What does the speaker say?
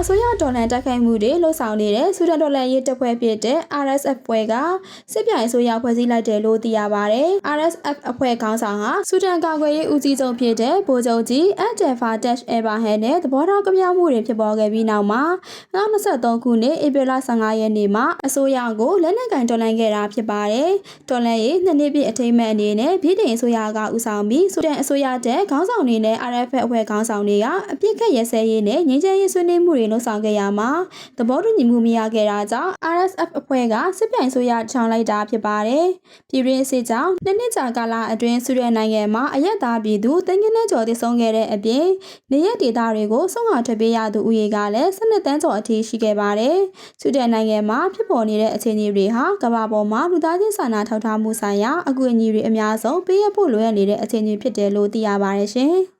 အစိုးရဒေါ်လာတိုက်ခိုက်မှုတွေလှုပ်ဆောင်နေတဲ့ဆူဒန်ဒေါ်လာရေးတပ်ဖွဲ့ဖြစ်တဲ့ RSF ဖွဲ့ကစစ်ပြိုင်အစိုးရဖွဲ့စည်းလိုက်တယ်လို့သိရပါတယ်။ RSF အဖွဲ့ခေါင်းဆောင်ဟာဆူဒန်ကာကွယ်ရေးဦးစီးချုပ်ဖြစ်တဲ့ဗိုလ်ချုပ်ကြီးအန်တယ်ဖာတက်ရှ်အေဘာဟန်နဲ့သဘောထားကြပြောင်းမှုတွေဖြစ်ပေါ်ခဲ့ပြီးနောက်မှာ2023ခုနှစ်ဧပြီလ15ရက်နေ့မှာအစိုးရကိုလက်နက်ကင်တော်လှန်ခဲ့တာဖြစ်ပါတယ်။တော်လှန်ရေးနှစ်နှစ်ပြည့်အထိမ်းအမှတ်အနေနဲ့ပြည်ထောင်အစိုးရကဦးဆောင်ပြီးဆူဒန်အစိုးရတဲ့ခေါင်းဆောင်တွေနဲ့ RSF အဖွဲ့ခေါင်းဆောင်တွေကအပြစ်ခတ်ရဲစဲရေးနဲ့ငြိမ်းချမ်းရေးဆွေးနွေးမှုတွေလှုပ်ဆောင်ခဲ့ရမှာသဘောတူညီမှုမရခဲ့တာကြောင့် RSF အဖွဲ့ကစစ်ပြိုင်ဆိုရချောင်းလိုက်တာဖြစ်ပါတယ်။ပြည်တွင်းစစ်ကြောင့်နှစ်နှစ်ကြာကာလအတွင်းဆူဒန်နိုင်ငံမှာအရက်သားပြည်သူတန်းကင်းနဲ့ကျော်တည်ဆုံးခဲ့တဲ့အပြင်နေရဒေသတွေကိုဆုံးမထွက်ပြေးရသူဦးရေကလည်း12တန်းကျော်အထိရှိခဲ့ပါတယ်။ဆူဒန်နိုင်ငံမှာဖြစ်ပေါ်နေတဲ့အခြေအနေတွေဟာကမ္ဘာပေါ်မှာလူသားချင်းစာနာထောက်ထားမှုဆိုင်ရာအကူအညီတွေအများဆုံးပေးရဖို့လိုအပ်နေတဲ့အခြေအနေဖြစ်တယ်လို့သိရပါတယ်ရှင်။